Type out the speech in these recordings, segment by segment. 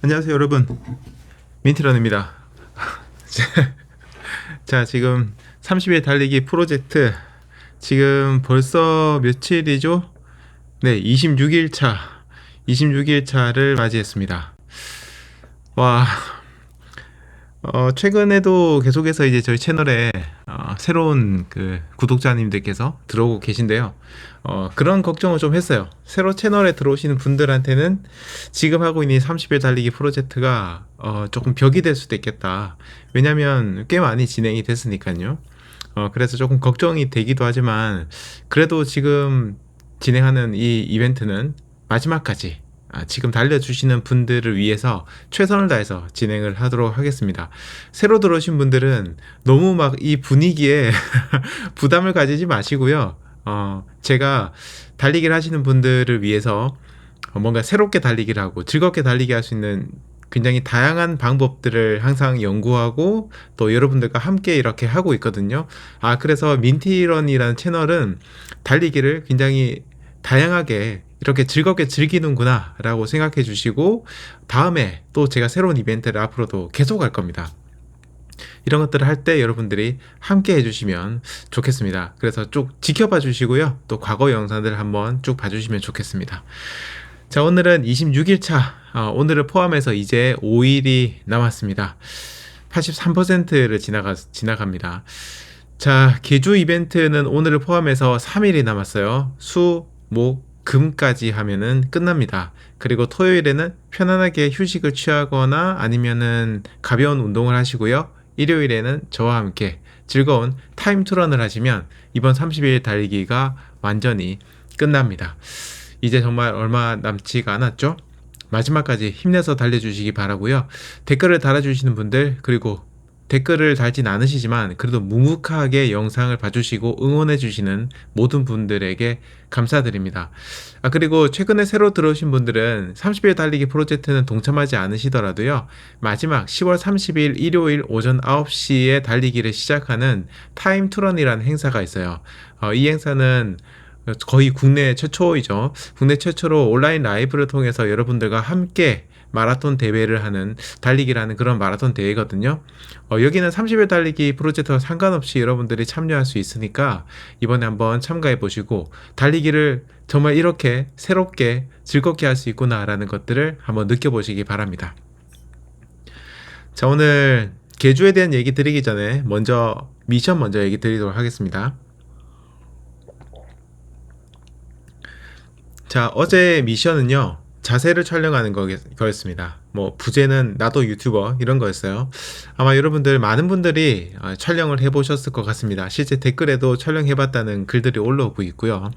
안녕하세요 여러분. 민트런입니다. 자 지금 30일 달리기 프로젝트 지금 벌써 며칠이죠? 네 26일 차 26일 차를 맞이했습니다. 와 어, 최근에도 계속해서 이제 저희 채널에 어, 새로운 그 구독자님들께서 들어오고 계신데요. 어, 그런 걱정을 좀 했어요. 새로 채널에 들어오시는 분들한테는 지금 하고 있는 30일 달리기 프로젝트가 어, 조금 벽이 될 수도 있겠다. 왜냐면 꽤 많이 진행이 됐으니까요. 어, 그래서 조금 걱정이 되기도 하지만 그래도 지금 진행하는 이 이벤트는 마지막까지 아, 지금 달려주시는 분들을 위해서 최선을 다해서 진행을 하도록 하겠습니다. 새로 들어오신 분들은 너무 막 이 분위기에 부담을 가지지 마시고요. 어, 제가 달리기를 하시는 분들을 위해서 뭔가 새롭게 달리기를 하고 즐겁게 달리기 할 수 있는 굉장히 다양한 방법들을 항상 연구하고 또 여러분들과 함께 이렇게 하고 있거든요. 아, 그래서 민티런이라는 채널은 달리기를 굉장히 다양하게 이렇게 즐겁게 즐기는구나 라고 생각해 주시고 다음에 또 제가 새로운 이벤트를 앞으로도 계속 할 겁니다. 이런 것들을 할 때 여러분들이 함께 해주시면 좋겠습니다. 그래서 쭉 지켜봐 주시고요. 또 과거 영상들을 한번 쭉 봐주시면 좋겠습니다. 자, 오늘은 26일 차, 어, 오늘을 포함해서 이제 5일이 남았습니다. 83%를 지나가, 지나갑니다. 자, 개주 이벤트는 오늘을 포함해서 3일이 남았어요. 수, 목, 금까지 하면은 끝납니다. 그리고 토요일에는 편안하게 휴식을 취하거나 아니면은 가벼운 운동을 하시고요. 일요일에는 저와 함께 즐거운 타임 투런을 하시면 이번 30일 달리기가 완전히 끝납니다. 이제 정말 얼마 남지가 않았죠? 마지막까지 힘내서 달려주시기 바라고요. 댓글을 달아주시는 분들 그리고 댓글을 달진 않으시지만 그래도 묵묵하게 영상을 봐주시고 응원해주시는 모든 분들에게 감사드립니다. 아, 그리고 최근에 새로 들어오신 분들은 30일 달리기 프로젝트는 동참하지 않으시더라도요. 마지막 10월 30일 일요일 오전 9시에 달리기를 시작하는 타임 투런이라는 행사가 있어요. 어, 이 행사는 거의 국내 최초이죠. 국내 최초로 온라인 라이브를 통해서 여러분들과 함께 마라톤 대회를 하는 달리기라는 그런 마라톤 대회거든요. 어, 여기는 30일 달리기 프로젝트와 상관없이 여러분들이 참여할 수 있으니까 이번에 한번 참가해 보시고 달리기를 정말 이렇게 새롭게 즐겁게 할 수 있구나라는 것들을 한번 느껴보시기 바랍니다. 자, 오늘 개주에 대한 얘기 드리기 전에 먼저 미션 먼저 얘기 드리도록 하겠습니다. 자, 어제 미션은요. 자세를 촬영하는 거였습니다. 뭐 부제는 나도 유튜버 이런 거였어요. 아마 여러분들 많은 분들이 어, 촬영을 해보셨을 것 같습니다. 실제 댓글에도 촬영해봤다는 글들이 올라오고 있고요.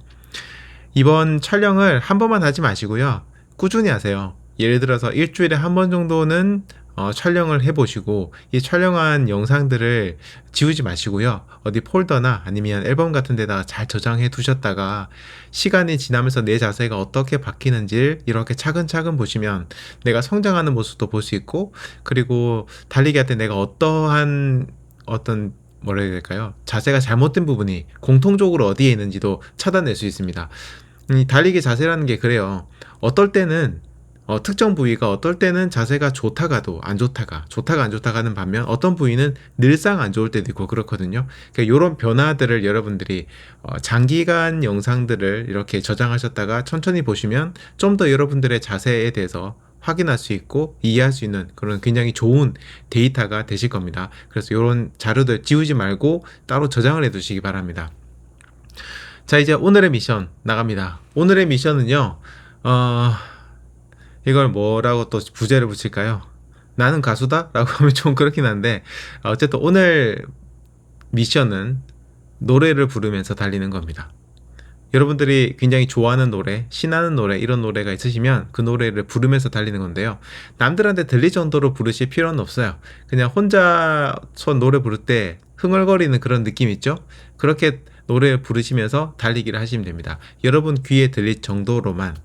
이번 촬영을 한 번만 하지 마시고요. 꾸준히 하세요. 예를 들어서 일주일에 한 번 정도는 어, 촬영을 해보시고 이 촬영한 영상들을 지우지 마시고요. 어디 폴더나 아니면 앨범 같은 데다가 잘 저장해 두셨다가 시간이 지나면서 내 자세가 어떻게 바뀌는지 이렇게 차근차근 보시면 내가 성장하는 모습도 볼 수 있고 그리고 달리기 할 때 내가 어떠한 어떤 뭐라 해야 될까요? 자세가 잘못된 부분이 공통적으로 어디에 있는지도 찾아낼 수 있습니다. 이 달리기 자세라는 게 그래요. 어떨 때는 어, 특정 부위가 어떨 때는 자세가 좋다가도 안 좋다가 좋다가 안 좋다가 하는 반면 어떤 부위는 늘상 안 좋을 때도 있고 그렇거든요. 그러니까 이런 변화들을 여러분들이 어, 장기간 영상들을 이렇게 저장하셨다가 천천히 보시면 좀 더 여러분들의 자세에 대해서 확인할 수 있고 이해할 수 있는 그런 굉장히 좋은 데이터가 되실 겁니다. 그래서 이런 자료들 지우지 말고 따로 저장을 해 두시기 바랍니다. 자, 이제 오늘의 미션 나갑니다. 오늘의 미션은요, 어, 이걸 뭐라고 또 부제를 붙일까요? 나는 가수다? 라고 하면 좀 그렇긴 한데, 어쨌든 오늘 미션은 노래를 부르면서 달리는 겁니다. 여러분들이 굉장히 좋아하는 노래, 신나는 노래, 이런 노래가 있으시면 그 노래를 부르면서 달리는 건데요. 남들한테 들릴 정도로 부르실 필요는 없어요. 그냥 혼자서 노래 부를 때 흥얼거리는 그런 느낌 있죠? 그렇게 노래 부르시면서 달리기를 하시면 됩니다. 여러분 귀에 들릴 정도로만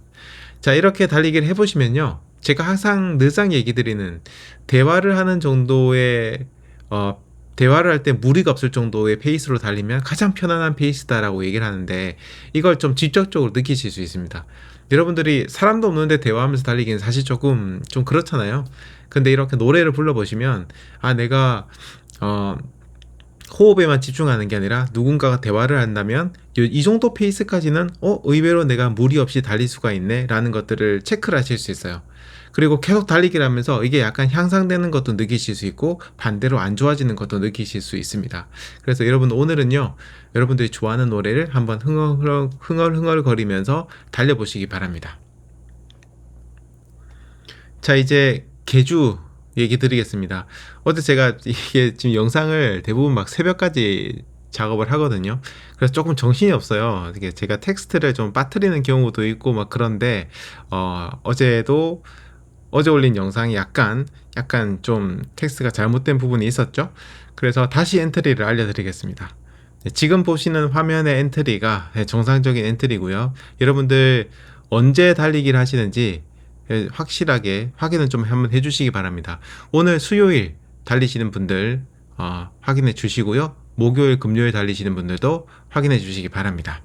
자, 이렇게 달리기를 해보시면요. 제가 항상 늘상 얘기 드리는 대화를 하는 정도의, 어, 대화를 할 때 무리가 없을 정도의 페이스로 달리면 가장 편안한 페이스다라고 얘기를 하는데 이걸 좀 직접적으로 느끼실 수 있습니다. 여러분들이 사람도 없는데 대화하면서 달리기는 사실 조금 좀 그렇잖아요. 근데 이렇게 노래를 불러보시면 아 내가 어 호흡에만 집중하는 게 아니라 누군가가 대화를 한다면 이- 이 정도 페이스까지는 어 의외로 내가 무리 없이 달릴 수가 있네 라는 것들을 체크를 하실 수 있어요. 그리고 계속 달리기를 하면서 이게 약간 향상되는 것도 느끼실 수 있고 반대로 안 좋아지는 것도 느끼실 수 있습니다. 그래서 여러분 오늘은요 여러분들이 좋아하는 노래를 한번 흥얼흥얼, 흥얼흥얼 거리면서 달려보시기 바랍니다. 자 이제 개주 얘기 드리겠습니다. 어제 제가 이게 지금 영상을 대부분 막 새벽까지 작업을 하거든요. 그래서 조금 정신이 없어요. 이게 제가 텍스트를 좀 빠뜨리는 경우도 있고 막 그런데 어, 어제도 어제 올린 영상이 약간 약간 좀 텍스트가 잘못된 부분이 있었죠. 그래서 다시 엔트리를 알려드리겠습니다. 네, 지금 보시는 화면의 엔트리가 네, 정상적인 엔트리고요. 여러분들 언제 달리기를 하시는지 예, 확실하게 확인을 좀 한번 해주시기 바랍니다. 오늘 수요일 달리시는 분들 어, 확인해 주시고요. 목요일, 금요일 달리시는 분들도 확인해 주시기 바랍니다.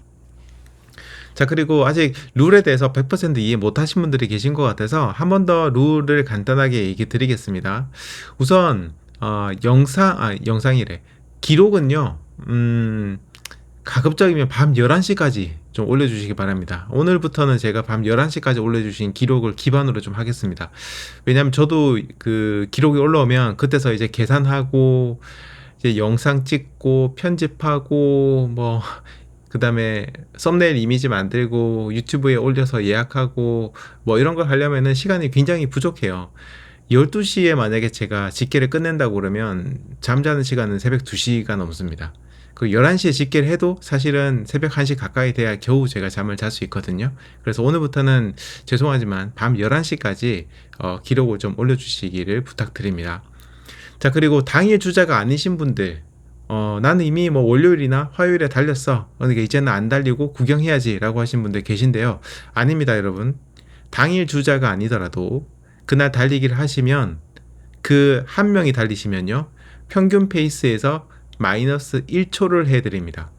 자, 그리고 아직 룰에 대해서 100% 이해 못 하신 분들이 계신 것 같아서 한 번 더 룰을 간단하게 얘기 드리겠습니다. 우선, 어, 영상, 아, 영상이래. 기록은요, 음, 가급적이면 밤 11시까지 좀 올려주시기 바랍니다. 오늘부터는 제가 밤 11시까지 올려주신 기록을 기반으로 좀 하겠습니다. 왜냐면 저도 그 기록이 올라오면 그때서 이제 계산하고, 이제 영상 찍고, 편집하고, 뭐, 그 다음에 썸네일 이미지 만들고, 유튜브에 올려서 예약하고, 뭐 이런 걸 하려면은 시간이 굉장히 부족해요. 12시에 만약에 제가 집계를 끝낸다고 그러면 잠자는 시간은 새벽 2시가 넘습니다. 그 11시에 집계를 해도 사실은 새벽 1시 가까이 돼야 겨우 제가 잠을 잘 수 있거든요. 그래서 오늘부터는 죄송하지만 밤 11시까지 어, 기록을 좀 올려주시기를 부탁드립니다. 자, 그리고 당일 주자가 아니신 분들, 어, 나는 이미 뭐 월요일이나 화요일에 달렸어. 그러니까 이제는 안 달리고 구경해야지 라고 하신 분들 계신데요. 아닙니다, 여러분. 당일 주자가 아니더라도 그날 달리기를 하시면 그 한 명이 달리시면요. 평균 페이스에서 마이너스 1초를 해드립니다.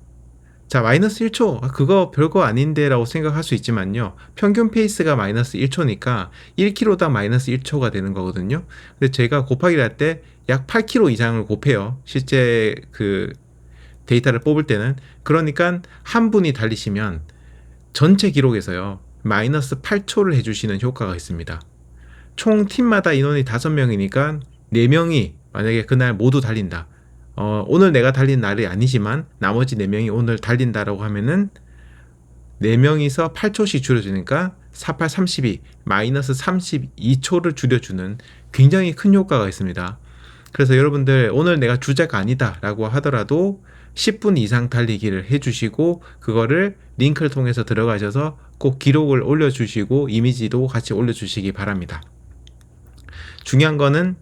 자, 마이너스 1초. 아, 그거 별거 아닌데 라고 생각할 수 있지만요. 평균 페이스가 마이너스 1초니까 1km당 마이너스 1초가 되는 거거든요. 근데 제가 곱하기를 할 때 약 8km 이상을 곱해요. 실제 그 데이터를 뽑을 때는. 그러니까 한 분이 달리시면 전체 기록에서요. 마이너스 8초를 해주시는 효과가 있습니다. 총 팀마다 인원이 5명이니까 4명이 만약에 그날 모두 달린다. 어, 오늘 내가 달린 날이 아니지만 나머지 4명이 오늘 달린다라고 하면은 4명이서 8초씩 줄여주니까 48, 32, 마이너스 32초를 줄여주는 굉장히 큰 효과가 있습니다. 그래서 여러분들 오늘 내가 주자가 아니다 라고 하더라도 10분 이상 달리기를 해주시고 그거를 링크를 통해서 들어가셔서 꼭 기록을 올려주시고 이미지도 같이 올려주시기 바랍니다. 중요한 거는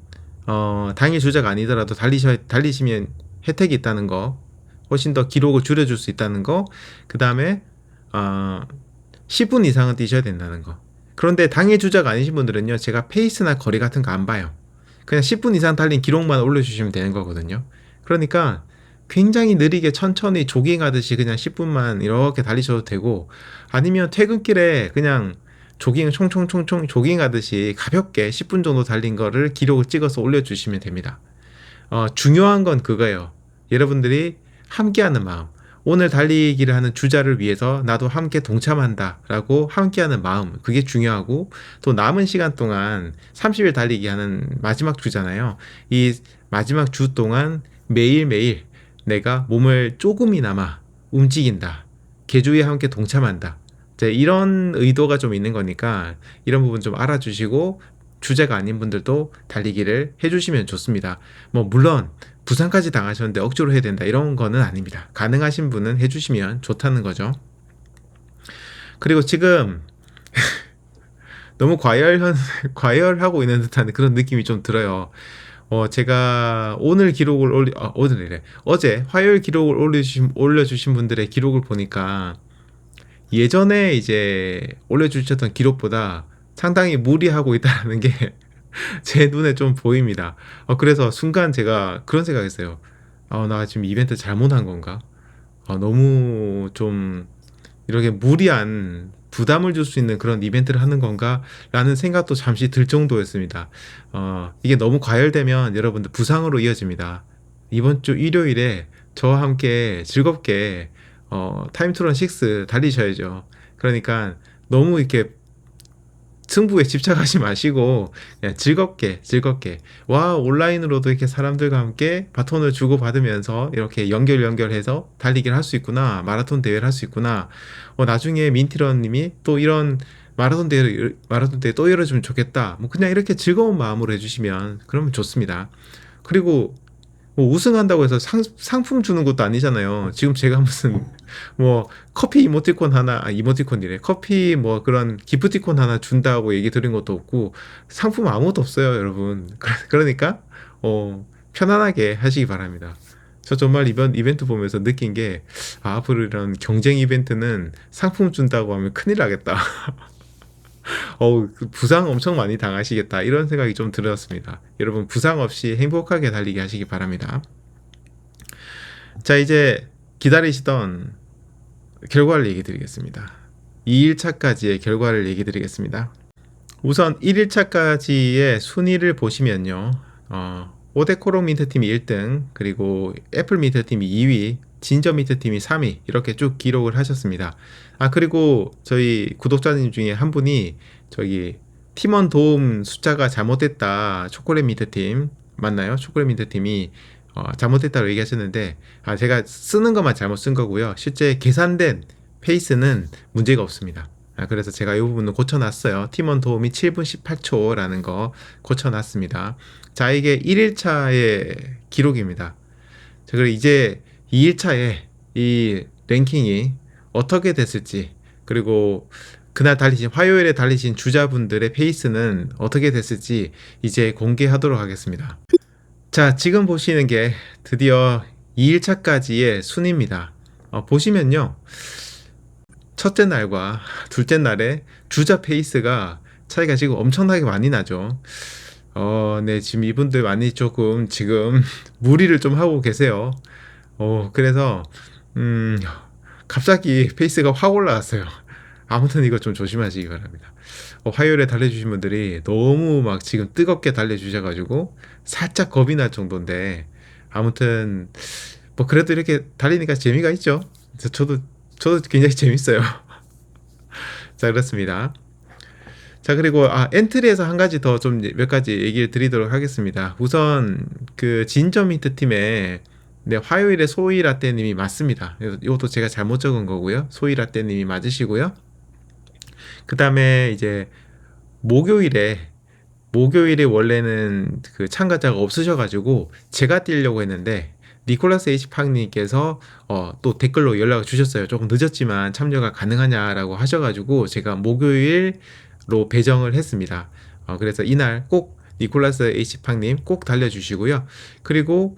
어, 당일 주자가 아니더라도 달리셔, 달리시면 혜택이 있다는 거, 훨씬 더 기록을 줄여줄 수 있다는 거, 그 다음에 어, 10분 이상은 뛰셔야 된다는 거. 그런데 당일 주자가 아니신 분들은요, 제가 페이스나 거리 같은 거 안 봐요. 그냥 10분 이상 달린 기록만 올려주시면 되는 거거든요. 그러니까 굉장히 느리게 천천히 조깅하듯이 그냥 10분만 이렇게 달리셔도 되고, 아니면 퇴근길에 그냥 조깅 총총총총 조깅하듯이 가볍게 10분 정도 달린 거를 기록을 찍어서 올려주시면 됩니다. 어, 중요한 건 그거예요. 여러분들이 함께하는 마음. 오늘 달리기를 하는 주자를 위해서 나도 함께 동참한다 라고 함께하는 마음. 그게 중요하고 또 남은 시간 동안 30일 달리기 하는 마지막 주잖아요. 이 마지막 주 동안 매일매일 내가 몸을 조금이나마 움직인다. 개주에 함께 동참한다. 이런 의도가 좀 있는 거니까 이런 부분 좀 알아주시고 주제가 아닌 분들도 달리기를 해주시면 좋습니다. 뭐 물론 부상까지 당하셨는데 억지로 해야 된다 이런 거는 아닙니다. 가능하신 분은 해주시면 좋다는 거죠. 그리고 지금 너무 과열 과열하고 있는 듯한 그런 느낌이 좀 들어요. 어, 제가 오늘 기록을 올리, 아, 오늘이래. 어제 화요일 기록을 올려주신, 올려주신 분들의 기록을 보니까 예전에 이제 올려주셨던 기록보다 상당히 무리하고 있다는 게 제 눈에 좀 보입니다. 어, 그래서 순간 제가 그런 생각했어요. 어, 나 지금 이벤트 잘못한 건가? 어, 너무 좀 이렇게 무리한 부담을 줄 수 있는 그런 이벤트를 하는 건가 라는 생각도 잠시 들 정도였습니다. 어, 이게 너무 과열되면 여러분들 부상으로 이어집니다. 이번 주 일요일에 저와 함께 즐겁게 어, 타임투런 6 달리셔야죠. 그러니까 너무 이렇게 승부에 집착하지 마시고 그냥 즐겁게 즐겁게. 와 온라인으로도 이렇게 사람들과 함께 바톤을 주고 받으면서 이렇게 연결 연결해서 달리기를 할 수 있구나 마라톤 대회를 할 수 있구나. 어, 나중에 민티런님이 또 이런 마라톤 대회 마라톤 대회 또 열어주면 좋겠다. 뭐 그냥 이렇게 즐거운 마음으로 해주시면 그러면 좋습니다. 그리고 뭐 우승한다고 해서 상, 상품 주는 것도 아니잖아요. 지금 제가 무슨 뭐 커피 이모티콘 하나 아, 이모티콘이래 커피 뭐 그런 기프티콘 하나 준다고 얘기 드린 것도 없고 상품 아무것도 없어요, 여러분. 그러니까 어 편안하게 하시기 바랍니다. 저 정말 이번 이벤트 보면서 느낀 게 아, 앞으로 이런 경쟁 이벤트는 상품 준다고 하면 큰일 나겠다. 어우, 그 부상 엄청 많이 당하시겠다. 이런 생각이 좀 들었습니다. 여러분, 부상 없이 행복하게 달리기 하시기 바랍니다. 자, 이제 기다리시던 결과를 얘기 드리겠습니다. 2일차까지의 결과를 얘기 드리겠습니다. 우선 1일차까지의 순위를 보시면요. 어, 오데코로 민트 팀이 1등, 그리고 애플 민트 팀이 2위, 진저 미트 팀이 3위 이렇게 쭉 기록을 하셨습니다. 아 그리고 저희 구독자님 중에 한 분이 저기 팀원 도움 숫자가 잘못됐다 초콜릿 미트 팀 맞나요? 초콜릿 미트 팀이 어, 잘못됐다고 얘기하셨는데 아 제가 쓰는 것만 잘못 쓴 거고요. 실제 계산된 페이스는 문제가 없습니다. 아, 그래서 제가 이 부분은 고쳐놨어요. 팀원 도움이 7분 18초라는 거 고쳐놨습니다. 자, 이게 1일차의 기록입니다. 자, 그리고 이제 2일차에 이 랭킹이 어떻게 됐을지 그리고 그날 달리신 화요일에 달리신 주자분들의 페이스는 어떻게 됐을지 이제 공개하도록 하겠습니다. 자, 지금 보시는 게 드디어 2일차까지의 순입니다. 어, 보시면요. 첫째 날과 둘째 날에 주자 페이스가 차이가 지금 엄청나게 많이 나죠. 어, 네, 지금 이분들 많이 조금 지금 무리를 좀 하고 계세요. 어, 그래서, 음, 갑자기 페이스가 확 올라왔어요. 아무튼 이거 좀 조심하시기 바랍니다. 어, 화요일에 달래주신 분들이 너무 막 지금 뜨겁게 달래주셔가지고 살짝 겁이 날 정도인데 아무튼 뭐 그래도 이렇게 달리니까 재미가 있죠. 저도 저도 굉장히 재밌어요. 자 그렇습니다. 자 그리고 아 엔트리에서 한 가지 더 좀 몇 가지 얘기를 드리도록 하겠습니다. 우선 그 진점 히트 팀에 네, 화요일에 소이라떼님이 맞습니다. 이것도 제가 잘못 적은 거고요. 소이라떼님이 맞으시고요. 그 다음에 이제 목요일에 목요일에 원래는 그 참가자가 없으셔가지고 제가 뛰려고 했는데 니콜라스 H 팡님께서 어, 또 댓글로 연락을 주셨어요. 조금 늦었지만 참여가 가능하냐라고 하셔가지고 제가 목요일로 배정을 했습니다. 어, 그래서 이날 꼭 니콜라스 H 팡님 꼭 달려주시고요. 그리고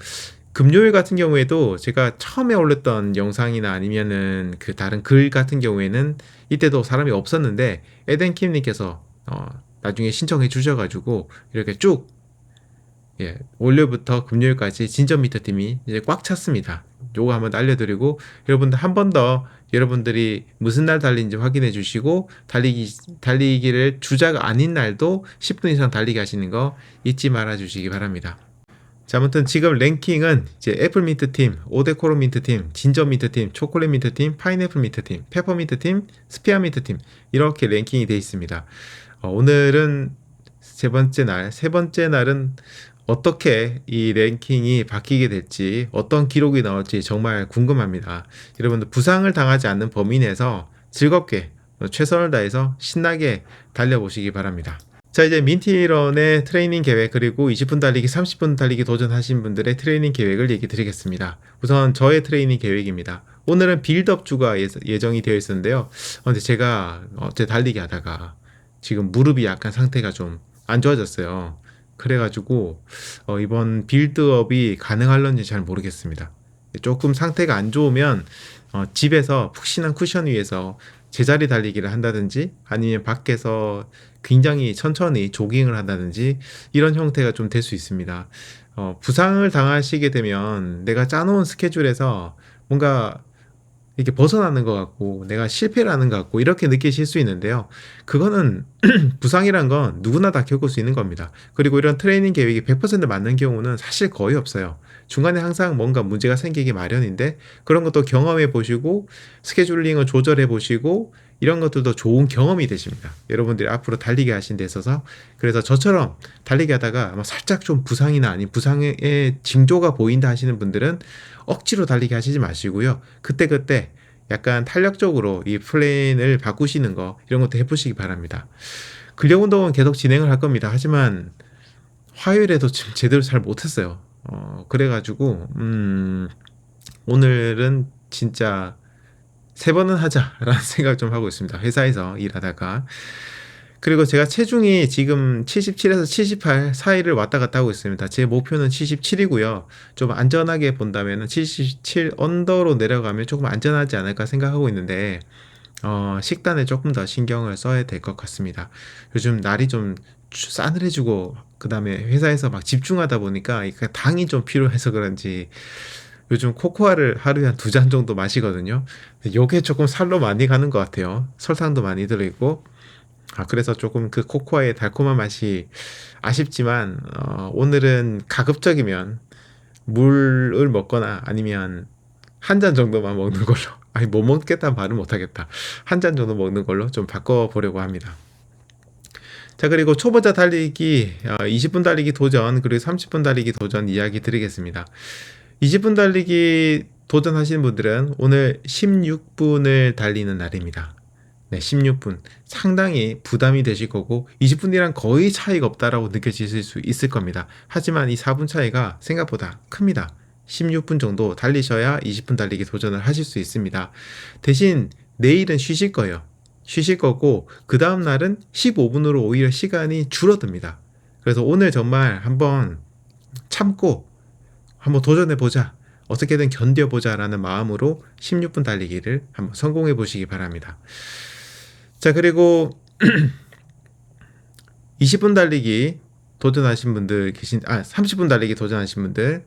금요일 같은 경우에도 제가 처음에 올렸던 영상이나 아니면은 그 다른 글 같은 경우에는 이때도 사람이 없었는데 에덴킴님께서 어, 나중에 신청해 주셔가지고 이렇게 쭉 예, 월요일부터 금요일까지 진전 미터 팀이 이제 꽉 찼습니다. 요거 한번 알려드리고 여러분들 한 번 더 여러분들이 무슨 날 달리는지 확인해 주시고 달리기 달리기를 주자가 아닌 날도 10분 이상 달리기 하시는 거 잊지 말아 주시기 바랍니다. 자, 아무튼 지금 랭킹은 이제 애플 민트 팀, 오데코로 민트 팀, 진저 민트 팀, 초콜릿 민트 팀, 파인애플 민트 팀, 페퍼 민트 팀, 스피아 민트 팀 이렇게 랭킹이 되어 있습니다. 어, 오늘은 세 번째 날, 세 번째 날은 어떻게 이 랭킹이 바뀌게 될지, 어떤 기록이 나올지 정말 궁금합니다. 여러분들 부상을 당하지 않는 범위 내에서 즐겁게 최선을 다해서 신나게 달려보시기 바랍니다. 자 이제 민티런의 트레이닝 계획 그리고 20분 달리기 30분 달리기 도전하신 분들의 트레이닝 계획을 얘기 드리겠습니다. 우선 저의 트레이닝 계획입니다. 오늘은 빌드업 주가 예정이 되어 있었는데요. 어, 근데 제가 어제 달리기 하다가 지금 무릎이 약간 상태가 좀 안 좋아졌어요. 그래가지고 어, 이번 빌드업이 가능할런지 잘 모르겠습니다. 조금 상태가 안 좋으면 어, 집에서 푹신한 쿠션 위에서 제자리 달리기를 한다든지 아니면 밖에서 굉장히 천천히 조깅을 한다든지 이런 형태가 좀 될 수 있습니다. 어, 부상을 당하시게 되면 내가 짜놓은 스케줄에서 뭔가 이렇게 벗어나는 것 같고 내가 실패를 하는 것 같고 이렇게 느끼실 수 있는데요. 그거는 부상이란 건 누구나 다 겪을 수 있는 겁니다. 그리고 이런 트레이닝 계획이 100% 맞는 경우는 사실 거의 없어요. 중간에 항상 뭔가 문제가 생기기 마련인데 그런 것도 경험해 보시고 스케줄링을 조절해 보시고 이런 것들도 좋은 경험이 되십니다. 여러분들이 앞으로 달리기 하신 데 있어서 그래서 저처럼 달리기 하다가 아마 살짝 좀 부상이나 아닌 부상의 징조가 보인다 하시는 분들은 억지로 달리기 하시지 마시고요. 그때 그때 약간 탄력적으로 이 플랜을 바꾸시는 거 이런 것도 해보시기 바랍니다. 근력 운동은 계속 진행을 할 겁니다. 하지만 화요일에도 지금 제대로 잘 못했어요. 어, 그래가지고 음, 오늘은 진짜 세 번은 하자라는 생각 좀 하고 있습니다. 회사에서 일하다가. 그리고 제가 체중이 지금 77에서 78 사이를 왔다 갔다 하고 있습니다. 제 목표는 77이고요. 좀 안전하게 본다면 77 언더로 내려가면 조금 안전하지 않을까 생각하고 있는데, 어, 식단에 조금 더 신경을 써야 될 것 같습니다. 요즘 날이 좀 싸늘해지고, 그 다음에 회사에서 막 집중하다 보니까 당이 좀 필요해서 그런지 요즘 코코아를 하루에 한 두 잔 정도 마시거든요. 요게 조금 살로 많이 가는 것 같아요. 설탕도 많이 들어있고. 아, 그래서 조금 그 코코아의 달콤한 맛이 아쉽지만, 어, 오늘은 가급적이면 물을 먹거나 아니면 한 잔 정도만 먹는 걸로. 아니, 못 먹겠다는 말은 못하겠다. 한 잔 정도 먹는 걸로 좀 바꿔보려고 합니다. 자, 그리고 초보자 달리기, 어, 20분 달리기 도전, 그리고 30분 달리기 도전 이야기 드리겠습니다. 20분 달리기 도전하시는 분들은 오늘 16분을 달리는 날입니다. 네, 16분. 상당히 부담이 되실 거고 20분이랑 거의 차이가 없다라고 느껴지실 수 있을 겁니다. 하지만 이 4분 차이가 생각보다 큽니다. 16분 정도 달리셔야 20분 달리기 도전을 하실 수 있습니다. 대신 내일은 쉬실 거예요. 쉬실 거고 그 다음 날은 15분으로 오히려 시간이 줄어듭니다. 그래서 오늘 정말 한번 참고 한번 도전해 보자. 어떻게든 견뎌 보자 라는 마음으로 16분 달리기를 한번 성공해 보시기 바랍니다. 자, 그리고 20분 달리기 도전하신 분들 계신 아, 30분 달리기 도전하신 분들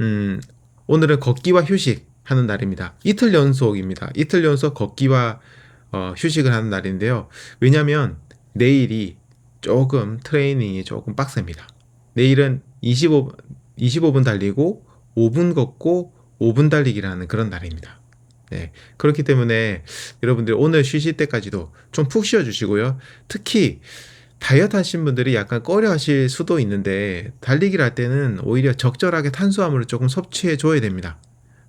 음, 오늘은 걷기와 휴식 하는 날입니다. 이틀 연속입니다. 이틀 연속 걷기와 어, 휴식을 하는 날인데요. 왜냐면 내일이 조금 트레이닝이 조금 빡셉니다. 내일은 25 25분 달리고 5분 걷고 5분 달리기라는 그런 날입니다. 네, 그렇기 때문에 여러분들 오늘 쉬실 때까지도 좀 푹 쉬어 주시고요. 특히 다이어트 하신 분들이 약간 꺼려 하실 수도 있는데 달리기를 할 때는 오히려 적절하게 탄수화물을 조금 섭취해 줘야 됩니다.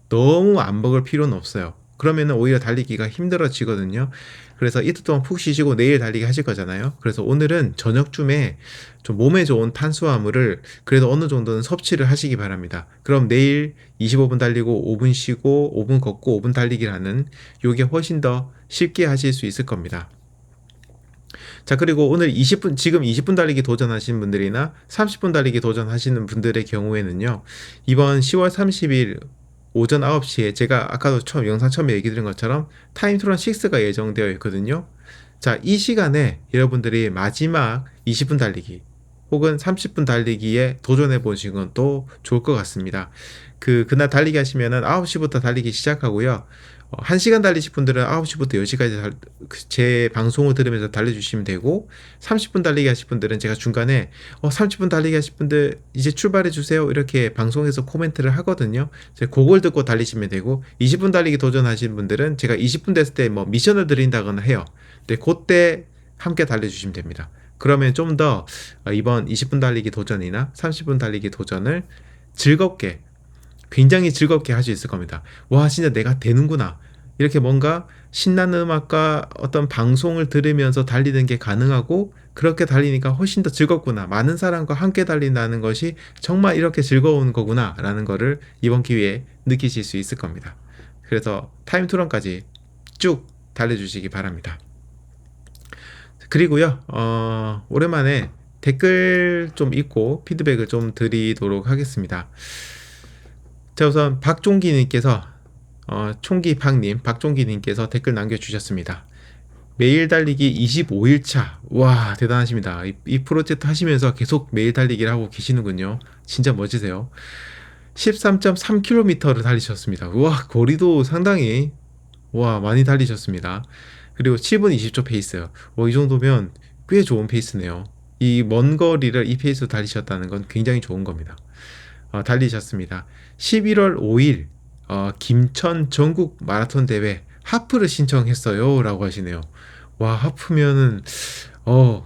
너무 안 먹을 필요는 없어요. 그러면 오히려 달리기가 힘들어지거든요. 그래서 이틀 동안 푹 쉬시고 내일 달리기 하실 거잖아요. 그래서 오늘은 저녁쯤에 좀 몸에 좋은 탄수화물을 그래도 어느 정도는 섭취를 하시기 바랍니다. 그럼 내일 25분 달리고 5분 쉬고 5분 걷고 5분 달리기를 하는 요게 훨씬 더 쉽게 하실 수 있을 겁니다. 자, 그리고 오늘 20분, 지금 20분 달리기 도전하시는 분들이나 30분 달리기 도전하시는 분들의 경우에는요, 이번 10월 30일 오전 9시에 제가 아까도 처음 영상 처음에 얘기 드린 것처럼 타임트론 6가 예정되어 있거든요. 자, 이 시간에 여러분들이 마지막 20분 달리기 혹은 30분 달리기에 도전해 보시는 건 또 좋을 것 같습니다. 그 그날 달리기 하시면은 9시부터 달리기 시작하고요. 어, 1시간 달리실 분들은 9시부터 10시까지 그제 방송을 들으면서 달려주시면 되고 30분 달리기 하실 분들은 제가 중간에 어, 30분 달리기 하실 분들 이제 출발해 주세요. 이렇게 방송에서 코멘트를 하거든요. 그걸 듣고 달리시면 되고 20분 달리기 도전하시는 분들은 제가 20분 됐을 때 뭐 미션을 드린다거나 해요. 근데 그때 함께 달려주시면 됩니다. 그러면 좀 더 이번 20분 달리기 도전이나 30분 달리기 도전을 즐겁게 굉장히 즐겁게 할 수 있을 겁니다. 와, 진짜 내가 되는구나. 이렇게 뭔가 신나는 음악과 어떤 방송을 들으면서 달리는 게 가능하고 그렇게 달리니까 훨씬 더 즐겁구나. 많은 사람과 함께 달린다는 것이 정말 이렇게 즐거운 거구나. 라는 거를 이번 기회에 느끼실 수 있을 겁니다. 그래서 타임 투런까지 쭉 달려주시기 바랍니다. 그리고요, 어, 오랜만에 댓글 좀 읽고 피드백을 좀 드리도록 하겠습니다. 자 우선 박종기님께서 어, 총기 박님 박종기님께서 댓글 남겨주셨습니다. 매일 달리기 25일차 와 대단하십니다. 이, 이 프로젝트 하시면서 계속 매일 달리기를 하고 계시는군요. 진짜 멋지세요. 13.3km를 달리셨습니다. 우와 거리도 상당히 와, 많이 달리셨습니다. 그리고 7분 20초 페이스. 어, 이 정도면 꽤 좋은 페이스네요. 이 먼 거리를 이 페이스로 달리셨다는 건 굉장히 좋은 겁니다. 어, 달리셨습니다. 11월 5일 어, 김천 전국 마라톤 대회 하프를 신청했어요. 라고 하시네요. 와, 하프면은, 어,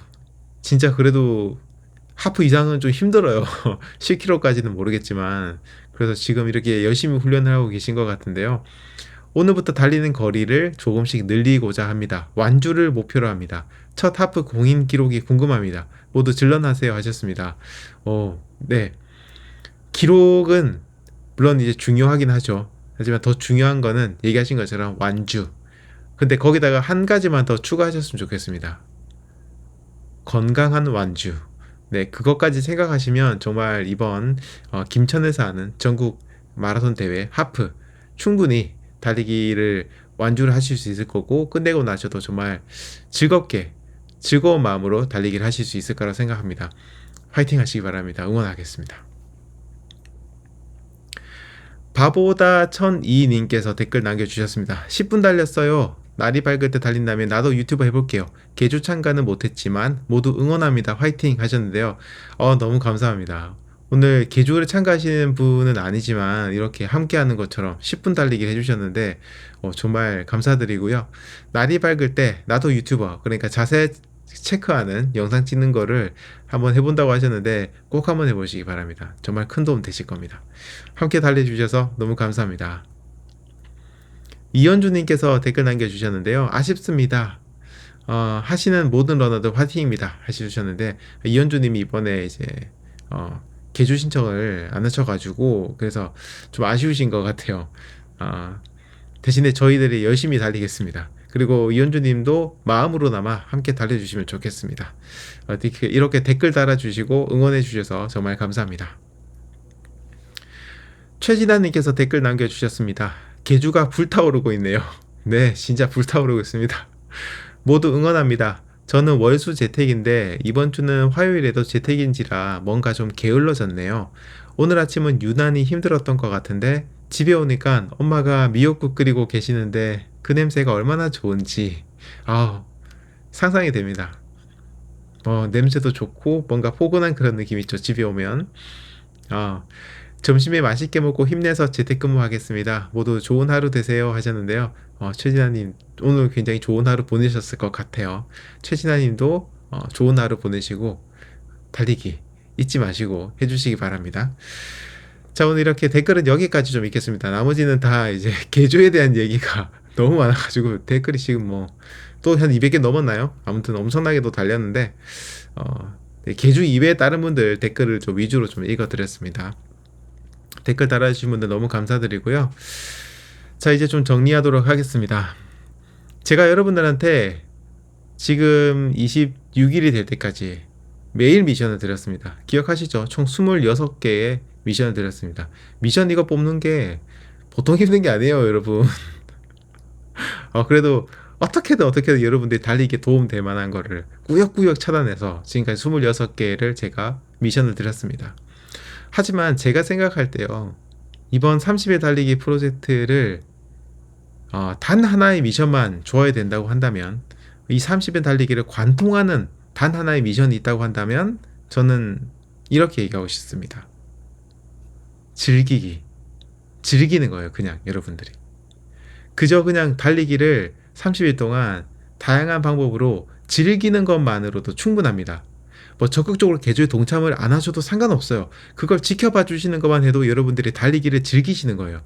진짜 그래도 하프 이상은 좀 힘들어요. 10km까지는 모르겠지만. 그래서 지금 이렇게 열심히 훈련을 하고 계신 것 같은데요. 오늘부터 달리는 거리를 조금씩 늘리고자 합니다. 완주를 목표로 합니다. 첫 하프 공인 기록이 궁금합니다. 모두 질런하세요 하셨습니다. 어, 네. 기록은 물론 이제 중요하긴 하죠. 하지만 더 중요한 거는 얘기하신 것처럼 완주. 근데 거기다가 한 가지만 더 추가하셨으면 좋겠습니다. 건강한 완주. 네, 그것까지 생각하시면 정말 이번 어, 김천에서 하는 전국 마라톤 대회 하프 충분히 달리기를 완주를 하실 수 있을 거고 끝내고 나셔도 정말 즐겁게 즐거운 마음으로 달리기를 하실 수 있을 거라 생각합니다. 화이팅 하시기 바랍니다. 응원하겠습니다. 바보다 1002님께서 댓글 남겨주셨습니다. 10분 달렸어요. 날이 밝을 때 달린다면 나도 유튜브 해볼게요. 개주 참가는 못했지만 모두 응원합니다. 화이팅 하셨는데요. 어, 너무 감사합니다. 오늘 개주를 참가하시는 분은 아니지만 이렇게 함께하는 것처럼 10분 달리기를 해주셨는데 어, 정말 감사드리고요. 날이 밝을 때 나도 유튜버 그러니까 자세 체크하는 영상 찍는 거를 한번 해본다고 하셨는데 꼭 한번 해보시기 바랍니다. 정말 큰 도움 되실 겁니다. 함께 달려주셔서 너무 감사합니다. 이현주님께서 댓글 남겨주셨는데요. 아쉽습니다. 어, 하시는 모든 러너들 화이팅입니다. 하시주셨는데 이현주님이 이번에 이제 어, 개주 신청을 안 하셔가지고 그래서 좀 아쉬우신 것 같아요. 어, 대신에 저희들이 열심히 달리겠습니다. 그리고 이현주님도 마음으로나마 함께 달려주시면 좋겠습니다. 어, 이렇게 댓글 달아주시고 응원해 주셔서 정말 감사합니다. 최진아님께서 댓글 남겨주셨습니다. 개주가 불타오르고 있네요. 네, 진짜 불타오르고 있습니다. 모두 응원합니다. 저는 월수 재택인데 이번 주는 화요일에도 재택인지라 뭔가 좀 게을러졌네요. 오늘 아침은 유난히 힘들었던 것 같은데 집에 오니까 엄마가 미역국 끓이고 계시는데 그 냄새가 얼마나 좋은지 아 상상이 됩니다. 어, 냄새도 좋고 뭔가 포근한 그런 느낌이 있죠. 집에 오면 아 점심에 맛있게 먹고 힘내서 재택근무하겠습니다. 모두 좋은 하루 되세요 하셨는데요. 어, 최진아님 오늘 굉장히 좋은 하루 보내셨을 것 같아요. 최진아님도 어, 좋은 하루 보내시고 달리기 잊지 마시고 해주시기 바랍니다. 자 오늘 이렇게 댓글은 여기까지 좀 읽겠습니다. 나머지는 다 이제 개조에 대한 얘기가 너무 많아가지고 댓글이 지금 뭐 또 한 200개 넘었나요? 아무튼 엄청나게도 달렸는데 어, 네, 개주 이외에 다른 분들 댓글을 좀 위주로 좀 읽어드렸습니다. 댓글 달아주신 분들 너무 감사드리고요. 자, 이제 좀 정리하도록 하겠습니다. 제가 여러분들한테 지금 26일이 될 때까지 매일 미션을 드렸습니다. 기억하시죠? 총 26개의 미션을 드렸습니다. 미션 이거 뽑는 게 보통 힘든 게 아니에요, 여러분. 어, 그래도 어떻게든 어떻게든 여러분들이 달리기에 도움될 만한 거를 꾸역꾸역 찾아내서 지금까지 26개를 제가 미션을 드렸습니다. 하지만 제가 생각할 때요. 이번 30일 달리기 프로젝트를 어, 단 하나의 미션만 줘야 된다고 한다면 이 30일 달리기를 관통하는 단 하나의 미션이 있다고 한다면 저는 이렇게 얘기하고 싶습니다. 즐기기. 즐기는 거예요, 그냥 여러분들이. 그저 그냥 달리기를 30일 동안 다양한 방법으로 즐기는 것만으로도 충분합니다. 뭐 적극적으로 개조에 동참을 안 하셔도 상관없어요. 그걸 지켜봐 주시는 것만 해도 여러분들이 달리기를 즐기시는 거예요.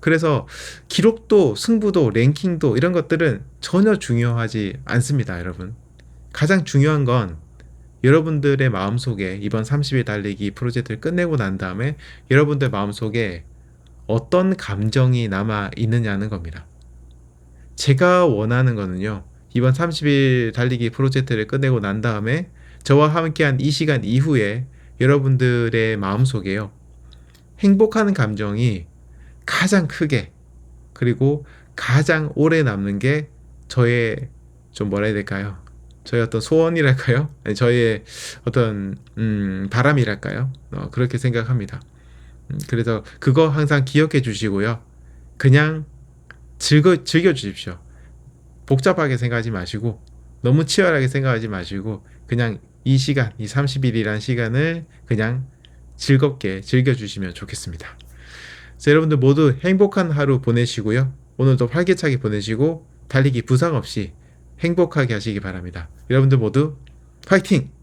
그래서 기록도 승부도 랭킹도 이런 것들은 전혀 중요하지 않습니다, 여러분. 가장 중요한 건 여러분들의 마음속에 이번 30일 달리기 프로젝트를 끝내고 난 다음에 여러분들 마음속에 어떤 감정이 남아 있느냐는 겁니다. 제가 원하는 거는요. 이번 30일 달리기 프로젝트를 끝내고 난 다음에 저와 함께한 이 시간 이후에 여러분들의 마음속에요. 행복한 감정이 가장 크게 그리고 가장 오래 남는 게 저의 좀 뭐라 해야 될까요? 저의 어떤 소원이랄까요? 아니, 저의 어떤 음, 바람이랄까요? 어, 그렇게 생각합니다. 음, 그래서 그거 항상 기억해 주시고요. 그냥 즐거 즐겨 주십시오. 복잡하게 생각하지 마시고 너무 치열하게 생각하지 마시고 그냥 이 시간, 이 30일이란 시간을 그냥 즐겁게 즐겨 주시면 좋겠습니다. 자, 여러분들 모두 행복한 하루 보내시고요. 오늘도 활기차게 보내시고 달리기 부상 없이 행복하게 하시기 바랍니다. 여러분들 모두 파이팅!